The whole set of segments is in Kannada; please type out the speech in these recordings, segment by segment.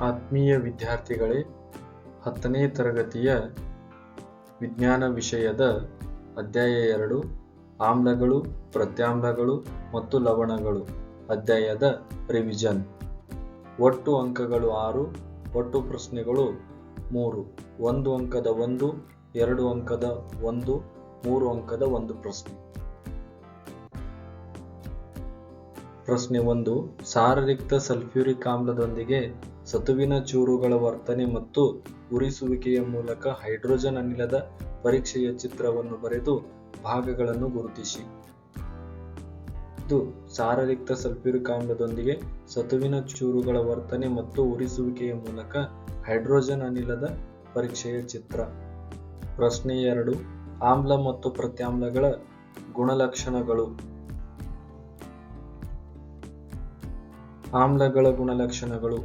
ಆತ್ಮೀಯ ವಿದ್ಯಾರ್ಥಿಗಳೇ, ಹತ್ತನೇ ತರಗತಿಯ ವಿಜ್ಞಾನ ವಿಷಯದ ಅಧ್ಯಾಯ ಎರಡು, ಆಮ್ಲಗಳು, ಪ್ರತ್ಯಾಮ್ಲಗಳು ಮತ್ತು ಲವಣಗಳು, ಅಧ್ಯಾಯದ ರಿವಿಷನ್ ಒಟ್ಟು ಅಂಕಗಳು ಆರು, ಒಟ್ಟು ಪ್ರಶ್ನೆಗಳು ಮೂರು. ಒಂದು ಅಂಕದ ಒಂದು, ಎರಡು ಅಂಕದ ಒಂದು, ಮೂರು ಅಂಕದ ಒಂದು ಪ್ರಶ್ನೆ. ಪ್ರಶ್ನೆ ಒಂದು. ಸಾರರಿಕ್ತ ಸಲ್ಫ್ಯೂರಿಕ್ ಆಮ್ಲದೊಂದಿಗೆ ಸತುವಿನ ಚೂರುಗಳ ವರ್ತನೆ ಮತ್ತು ಉರಿಸುವಿಕೆಯ ಮೂಲಕ ಹೈಡ್ರೋಜನ್ ಅನಿಲದ ಪರೀಕ್ಷೆಯ ಚಿತ್ರವನ್ನು ಬರೆದು ಭಾಗಗಳನ್ನು ಗುರುತಿಸಿ. ಇದು ಸಾರರಿಕ್ತ ಸಲ್ಫ್ಯೂರಿಕ್ ಆಮ್ಲದೊಂದಿಗೆ ಸತುವಿನ ಚೂರುಗಳ ವರ್ತನೆ ಮತ್ತು ಉರಿಸುವಿಕೆಯ ಮೂಲಕ ಹೈಡ್ರೋಜನ್ ಅನಿಲದ ಪರೀಕ್ಷೆಯ ಚಿತ್ರ. ಪ್ರಶ್ನೆ ಎರಡು. ಆಮ್ಲ ಮತ್ತು ಪ್ರತ್ಯಾಮ್ಲಗಳ ಗುಣಲಕ್ಷಣಗಳು. ಆಮ್ಲಗಳ ಗುಣಲಕ್ಷಣಗಳು.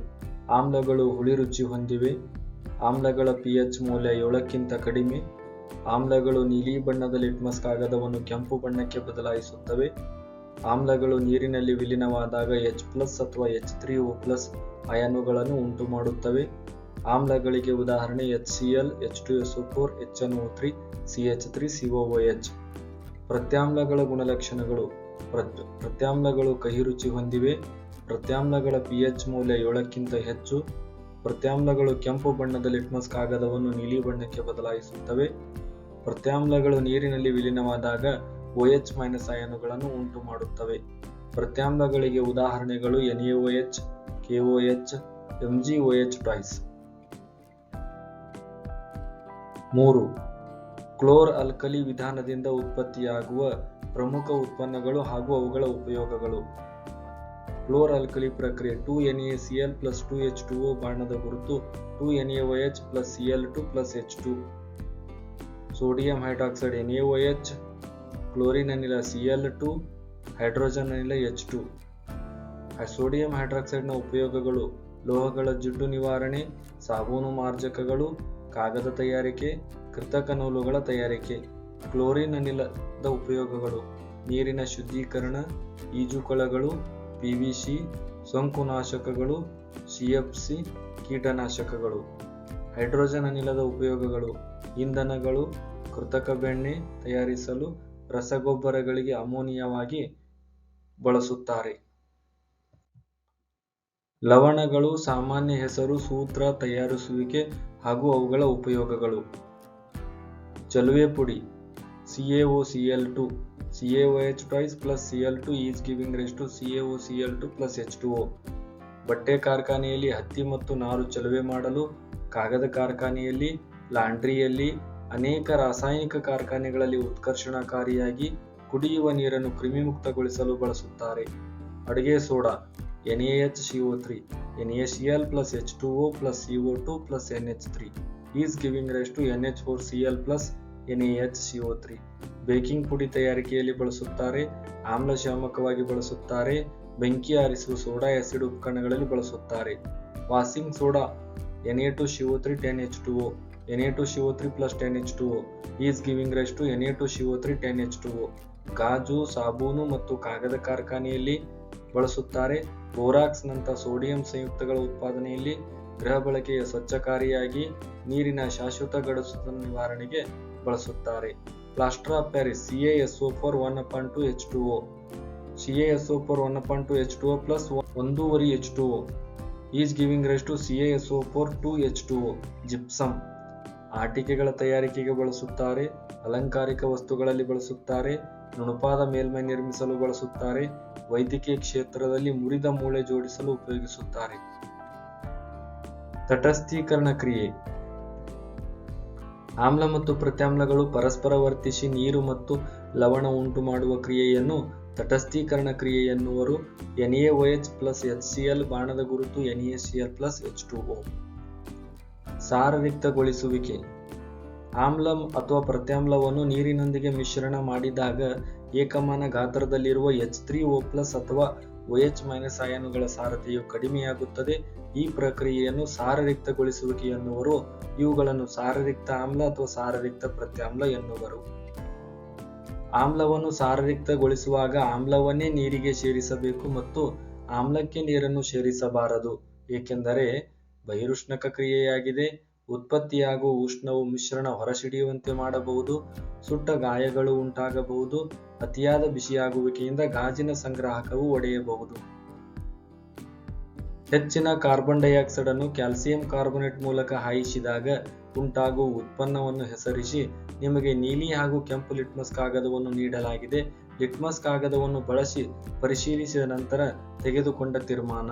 ಆಮ್ಲಗಳು ಹುಳಿ ರುಚಿ ಹೊಂದಿವೆ. ಆಮ್ಲಗಳ ಪಿ ಎಚ್ ಮೌಲ್ಯ ಏಳಕ್ಕಿಂತ ಕಡಿಮೆ. ಆಮ್ಲಗಳು ನೀಲಿ ಬಣ್ಣದ ಲಿಟ್ಮಸ್ ಕಾಗದವನ್ನು ಕೆಂಪು ಬಣ್ಣಕ್ಕೆ ಬದಲಾಯಿಸುತ್ತವೆ. ಆಮ್ಲಗಳು ನೀರಿನಲ್ಲಿ ವಿಲೀನವಾದಾಗ ಎಚ್ ಪ್ಲಸ್ ಅಥವಾ ಎಚ್ ತ್ರೀ ಒ ಪ್ಲಸ್ ಅಯಾನುಗಳನ್ನು ಉಂಟು ಮಾಡುತ್ತವೆ ಆಮ್ಲಗಳಿಗೆ ಉದಾಹರಣೆ H C L H two S O four H N O three C H three C O H ಪ್ರತ್ಯಾಮ್ಲಗಳ ಗುಣಲಕ್ಷಣಗಳು. ಪ್ರತ್- ಪ್ರತ್ಯಾಮ್ಲಗಳು ಕಹಿ ರುಚಿ ಹೊಂದಿವೆ. ಪ್ರತ್ಯಾಮ್ಲಗಳ ಪಿಎಚ್ ಮೌಲ್ಯ ಏಳಕ್ಕಿಂತ ಹೆಚ್ಚು ಪ್ರತ್ಯಾಮ್ಲಗಳು ಕೆಂಪು ಬಣ್ಣದ ಲಿಟ್ಮಸ್ ಕಾಗದವನ್ನು ನೀಲಿ ಬಣ್ಣಕ್ಕೆ ಬದಲಾಯಿಸುತ್ತವೆ. ಪ್ರತ್ಯಾಮ್ಲಗಳು ನೀರಿನಲ್ಲಿ ವಿಲೀನವಾದಾಗ OH ಮೈನಸ್ ಅಯನುಗಳನ್ನು ಉಂಟು ಮಾಡುತ್ತವೆ. ಪ್ರತ್ಯಾಮ್ಲಗಳಿಗೆ ಉದಾಹರಣೆಗಳು NaOH, KOH, ಎಚ್ ಟ್ವೈಸ್ ಮೂರು ಕ್ಲೋರ್ ಅಲ್ಕಲಿ ವಿಧಾನದಿಂದ ಉತ್ಪತ್ತಿಯಾಗುವ ಪ್ರಮುಖ ಉತ್ಪನ್ನಗಳು ಹಾಗೂ ಅವುಗಳ ಉಪಯೋಗಗಳು. ಕ್ಲೋರ್ ಆಲ್ಕಲಿ ಪ್ರಕ್ರಿಯೆ two N A C L plus two H two O ಬಾಣದ ಗುರುತು two N A H plus C L two plus H two sodium hydroxide N A H chlorine ಅನಿಲ ಸಿ ಎಲ್ ಟು ಹೈಡ್ರೋಜನ್ ಅನಿಲ ಎಚ್ ಟು ಸೋಡಿಯಂ ಹೈಡ್ರಾಕ್ಸೈಡ್ನ ಉಪಯೋಗಗಳು ಲೋಹಗಳ ಜಿಡ್ಡು ನಿವಾರಣೆ, ಸಾಬೂನು ಮಾರ್ಜಕಗಳು, ಕಾಗದ ತಯಾರಿಕೆ, ಕೃತಕ ನೂಲುಗಳ ತಯಾರಿಕೆ. ಕ್ಲೋರಿನ್ ಅನಿಲದ ಉಪಯೋಗಗಳು ನೀರಿನ ಶುದ್ಧೀಕರಣ, ಈಜುಕೊಳಗಳು ಪಿವಿಸಿ ಸೋಂಕುನಾಶಕಗಳು ಸಿ ಕೀಟನಾಶಕಗಳು, ಹೈಡ್ರೋಜನ್ ಅನಿಲದ ಉಪಯೋಗಗಳು, ಇಂಧನಗಳು, ಕೃತಕ ಬೆಣ್ಣೆ ತಯಾರಿಸಲು ರಸಗೊಬ್ಬರಗಳಿಗೆ ಅಮೋನಿಯವಾಗಿ ಬಳಸುತ್ತಾರೆ. ಲವಣಗಳು ಸಾಮಾನ್ಯ ಹೆಸರು, ಸೂತ್ರ ತಯಾರಿಸುವಿಕೆ ಹಾಗೂ ಅವುಗಳ ಉಪಯೋಗಗಳು. ಚಲುವೆ ಪುಡಿ CaOCl2 CaOH twice plus Cl2 is giving rise to CaOCl2 plus H2O ಬಟ್ಟೆ ಕಾರ್ಖಾನೆಯಲ್ಲಿ ಹತ್ತಿ ಮತ್ತು ನಾರು ಚಲುವೆ ಮಾಡಲು, ಕಾಗದ ಕಾರ್ಖಾನೆಯಲ್ಲಿ, ಲಾಂಡ್ರಿಯಲ್ಲಿ, ಅನೇಕ ರಾಸಾಯನಿಕ ಕಾರ್ಖಾನೆಗಳಲ್ಲಿ ಉತ್ಕರ್ಷಣಕಾರಿಯಾಗಿ ಕುಡಿಯುವ ನೀರನ್ನು ಕ್ರಿಮಿಮುಕ್ತಗೊಳಿಸಲು ಬಳಸುತ್ತಾರೆ. ಅಡುಗೆ soda NaHCO3 NaCl plus H2O plus CO2 plus NH3 is giving four to NH4Cl plus NaHCO3 baking ಪುಡಿ ತಯಾರಿಕೆಯಲ್ಲಿ ಬಳಸುತ್ತಾರೆ ಆಮ್ಲಶಾಮಕವಾಗಿ ಬಳಸುತ್ತಾರೆ, ಬೆಂಕಿ ಆರಿಸುವ ಸೋಡಾ ಆಸಿಡ್ ಉಪಕರಣಗಳಲ್ಲಿ ಬಳಸುತ್ತಾರೆ. Washing soda N A two C O three ten H two O N A two C O three plus ten H two O Na2CO3 10H2O Na2CO3 plus 10H2O is giving rise to Na2CO3 10H2O ಗಾಜು, ಸಾಬೂನು ಮತ್ತು ಕಾಗದ ಕಾರ್ಖಾನೆಯಲ್ಲಿ ಬಳಸುತ್ತಾರೆ. ಬೋರಾಕ್ಸ್ ನಂತ ಸೋಡಿಯಂ ಸಂಯುಕ್ತಗಳ ಉತ್ಪಾದನೆಯಲ್ಲಿ ಗೃಹ ಬಳಕೆಯ ಸ್ವಚ್ಛಕಾರಿಯಾಗಿ ನೀರಿನ ಶಾಶ್ವತ ಗಡಸುತನ ನಿವಾರಣೆಗೆ ಬಳಸುತ್ತಾರೆ. Plaster of Paris CaSO four one point two H two O O four one point two H two O plus ಒಂದೂವರೆ H two O is giving rise two O four two H two O gypsum ಆಟಿಕೆಗಳ ತಯಾರಿಕೆಗೆ ಬಳಸುತ್ತಾರೆ, ಅಲಂಕಾರಿಕ ವಸ್ತುಗಳಲ್ಲಿ ಬಳಸುತ್ತಾರೆ, ನುಣುಪಾದ ಮೇಲ್ಮೈ ನಿರ್ಮಿಸಲು ಬಳಸುತ್ತಾರೆ, ವೈದ್ಯಕೀಯ ಕ್ಷೇತ್ರದಲ್ಲಿ ಮುರಿದ ಮೂಳೆ ಜೋಡಿಸಲು ಉಪಯೋಗಿಸುತ್ತಾರೆ. ತಟಸ್ಥೀಕರಣ ಕ್ರಿಯೆ. ಆಮ್ಲ ಮತ್ತು ಪ್ರತ್ಯಾಮ್ಲಗಳು ಪರಸ್ಪರ ವರ್ತಿಸಿ ನೀರು ಮತ್ತು ಲವಣ ಉಂಟು ಮಾಡುವ ಕ್ರಿಯೆಯನ್ನು ತಟಸ್ಥೀಕರಣ ಕ್ರಿಯೆ ಎನ್ನುವರು. H plus H C L ಬಾಣದ ಗುರುತು N A C L plus H two H2O ಸಾರರಿಕ್ತಗೊಳಿಸುವಿಕೆ ಆಮ್ಲ ಅಥವಾ ಪ್ರತ್ಯಾಮ್ಲವನ್ನು ನೀರಿನೊಂದಿಗೆ ಮಿಶ್ರಣ ಮಾಡಿದಾಗ ಏಕಮಾನ ಗಾತ್ರದಲ್ಲಿರುವ ಎಚ್ ತ್ರೀ ಓ ಪ್ಲಸ್ ಅಥವಾ OH ಮೈನಸ್ ಅಯಾನುಗಳ ಸಾರತೆಯು ಕಡಿಮೆಯಾಗುತ್ತದೆ. ಈ ಪ್ರಕ್ರಿಯೆಯನ್ನು ಸಾರರಿಕ್ತಗೊಳಿಸುವಿಕೆ ಎನ್ನುವರು ಇವುಗಳನ್ನು ಸಾರರಿಕ್ತ ಆಮ್ಲ ಅಥವಾ ಸಾರರಿಕ್ತ ಪ್ರತ್ಯಾಮ್ಲ ಎನ್ನುವರು. ಆಮ್ಲವನ್ನು ಸಾರರಿಕ್ತಗೊಳಿಸುವಾಗ ಆಮ್ಲವನ್ನೇ ನೀರಿಗೆ ಸೇರಿಸಬೇಕು ಮತ್ತು ಆಮ್ಲಕ್ಕೆ ನೀರನ್ನು ಸೇರಿಸಬಾರದು. ಏಕೆಂದರೆ, ಬಹಿರುಷ್ಣಕ ಕ್ರಿಯೆಯಾಗಿದೆ. ಉತ್ಪತ್ತಿಯಾಗುವ ಉಷ್ಣವು ಮಿಶ್ರಣ ಹೊರಸಿಡಿಯುವಂತೆ ಮಾಡಬಹುದು, ಸುಟ್ಟ ಗಾಯಗಳು ಉಂಟಾಗಬಹುದು, ಅತಿಯಾದ ಬಿಸಿಯಾಗುವಿಕೆಯಿಂದ ಗಾಜಿನ ಸಂಗ್ರಾಹಕವು ಒಡೆಯಬಹುದು. ಹೆಚ್ಚಿನ ಕಾರ್ಬನ್ ಡೈಆಕ್ಸೈಡ್ ಅನ್ನು ಕ್ಯಾಲ್ಸಿಯಂ ಕಾರ್ಬೊನೇಟ್ ಮೂಲಕ ಹಾಯಿಸಿದಾಗ ಉಂಟಾಗುವ ಉತ್ಪನ್ನವನ್ನು ಹೆಸರಿಸಿ ನಿಮಗೆ ನೀಲಿ ಹಾಗೂ ಕೆಂಪು ಲಿಟ್ಮಸ್ ಕಾಗದವನ್ನು ನೀಡಲಾಗಿದೆ. ಲಿಟ್ಮಸ್ ಕಾಗದವನ್ನು ಬಳಸಿ ಪರಿಶೀಲಿಸಿದ ನಂತರ ತೆಗೆದುಕೊಂಡ ತೀರ್ಮಾನ.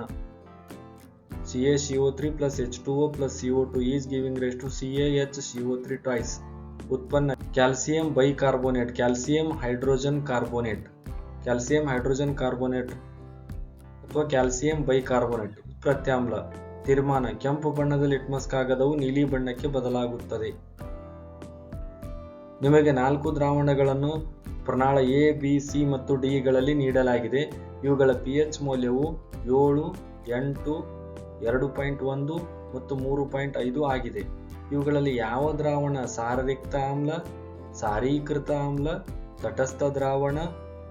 CaCO3 plus H2O plus CO2 is giving rise to CaHCO3 twice. ಉತ್ಪನ್ನ calcium bicarbonate, calcium hydrogen carbonate. Calcium hydrogen carbonate ಅಥವಾ ಕ್ಯಾಲ್ಸಿಯಂ ಬೈಕಾರ್ಬೋನೇಟ್. ಪ್ರತ್ಯಾಮ್ಲ, ತೀರ್ಮಾನ, ಕೆಂಪು ಬಣ್ಣದ ಲಿಟ್ಮಸ್ ಕಾಗದವು ನೀಲಿ ಬಣ್ಣಕ್ಕೆ ಬದಲಾಗುತ್ತದೆ. ನಿಮಗೆ ನಾಲ್ಕು ದ್ರಾವಣಗಳನ್ನು ಪ್ರಣಾಳ ಎ ಬಿ ಸಿ ಮತ್ತು ಡಿಗಳಲ್ಲಿ ನೀಡಲಾಗಿದೆ. ಇವುಗಳ ಪಿ ಎಚ್ ಮೌಲ್ಯವು ಏಳು, ಎಂಟು ಎರಡು ಪಾಯಿಂಟ್ ಒಂದು ಮತ್ತು ಮೂರು ಪಾಯಿಂಟ್ ಐದು ಆಗಿದೆ. ಇವುಗಳಲ್ಲಿ ಯಾವ ದ್ರಾವಣ ಸಾರರಿಕ್ತ ಆಮ್ಲ, ಸಾರೀಕೃತ ಆಮ್ಲ, ತಟಸ್ಥ ದ್ರಾವಣ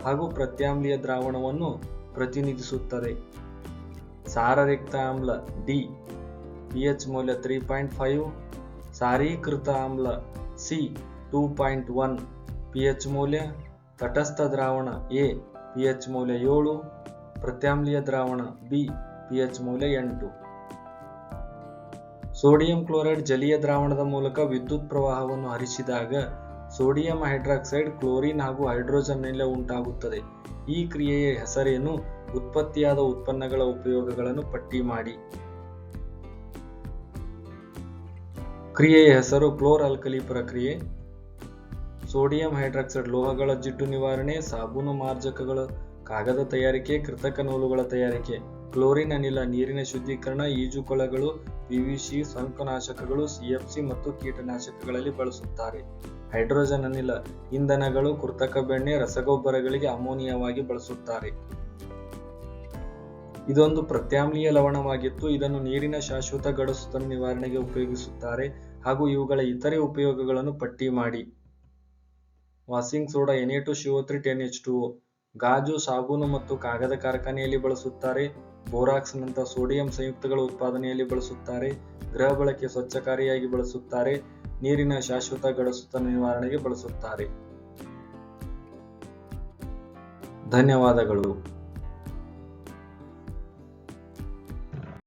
ಹಾಗೂ ಪ್ರತ್ಯಾಮ್ಲೀಯ ದ್ರಾವಣವನ್ನು ಪ್ರತಿನಿಧಿಸುತ್ತದೆ. ಸಾರರಿಕ್ತ ಆಮ್ಲ ಡಿ, ಪಿ ಎಚ್ ಮೌಲ್ಯ ತ್ರೀ ಪಾಯಿಂಟ್ ಫೈವ್, ಸಾರೀಕೃತ ಆಮ್ಲ C two point one, P H ಮೌಲ್ಯ ತಟಸ್ಥ ದ್ರಾವಣ ಎ ಪಿ ಎಚ್ ಮೌಲ್ಯ ಏಳು, ಪ್ರತ್ಯಾಮ್ಲೀಯ ದ್ರಾವಣ ಬಿ ಪಿ ಎಚ್ ಮೌಲ್ಯ ಎಂಟು. ಸೋಡಿಯಂ ಕ್ಲೋರೈಡ್ ಜಲೀಯ ದ್ರಾವಣದ ಮೂಲಕ ವಿದ್ಯುತ್ ಪ್ರವಾಹವನ್ನು ಹರಿಸಿದಾಗ ಸೋಡಿಯಂ ಹೈಡ್ರಾಕ್ಸೈಡ್, ಕ್ಲೋರಿನ್ ಹಾಗೂ ಹೈಡ್ರೋಜನ್ನಿಂದ ಉಂಟಾಗುತ್ತದೆ. ಈ ಕ್ರಿಯೆಯ ಹೆಸರೇನು? ಉತ್ಪತ್ತಿಯಾದ ಉತ್ಪನ್ನಗಳ ಉಪಯೋಗಗಳನ್ನು ಪಟ್ಟಿ ಮಾಡಿ. ಕ್ರಿಯೆಯ ಹೆಸರು ಕ್ಲೋರ್ ಅಲ್ಕಲಿ ಪ್ರಕ್ರಿಯೆ. ಸೋಡಿಯಂ ಹೈಡ್ರಾಕ್ಸೈಡ್ ಲೋಹಗಳ ಜಿಡ್ಡು ನಿವಾರಣೆ, ಸಾಬೂನು ಮಾರ್ಜಕಗಳ ಕಾಗದ ತಯಾರಿಕೆ, ಕೃತಕ ನೂಲುಗಳ ತಯಾರಿಕೆ. ಕ್ಲೋರಿನ್ ಅನಿಲ, ನೀರಿನ ಶುದ್ಧೀಕರಣ, ಈಜುಕೊಳಗಳು ಪಿವಿಸಿ ಸೋಂಕುನಾಶಕಗಳು ಸಿಎಫ್ಸಿ ಮತ್ತು ಕೀಟನಾಶಕಗಳಲ್ಲಿ ಬಳಸುತ್ತಾರೆ. ಹೈಡ್ರೋಜನ್ ಅನಿಲ, ಇಂಧನಗಳು, ಕೃತಕ ಬೆಣ್ಣೆ, ರಸಗೊಬ್ಬರಗಳಿಗೆ ಅಮೋನಿಯಾವಾಗಿ ಬಳಸುತ್ತಾರೆ. ಇದೊಂದು ಪ್ರತ್ಯಾಮ್ಲೀಯ ಲವಣವಾಗಿತ್ತು. ಇದನ್ನು ನೀರಿನ ಶಾಶ್ವತ ಗಡಸುತನ ನಿವಾರಣೆಗೆ ಉಪಯೋಗಿಸುತ್ತಾರೆ ಹಾಗೂ ಇವುಗಳ ಇತರೆ ಉಪಯೋಗಗಳನ್ನು ಪಟ್ಟಿ ಮಾಡಿ. Washing soda, N C O three, ten H two ಗಾಜು, ಸಾಬೂನು ಮತ್ತು ಕಾಗದ ಕಾರ್ಖಾನೆಯಲ್ಲಿ ಬಳಸುತ್ತಾರೆ. ಬೋರಾಕ್ಸ್ ನಂತಹ ಸೋಡಿಯಂ ಸಂಯುಕ್ತಗಳ ಉತ್ಪಾದನೆಯಲ್ಲಿ ಬಳಸುತ್ತಾರೆ, ಗೃಹ ಬಳಕೆ ಸ್ವಚ್ಛಕಾರಿಯಾಗಿ ಬಳಸುತ್ತಾರೆ, ನೀರಿನ ಶಾಶ್ವತ ಗಡಸುತನ ನಿವಾರಣೆಗೆ ಬಳಸುತ್ತಾರೆ. ಧನ್ಯವಾದಗಳು.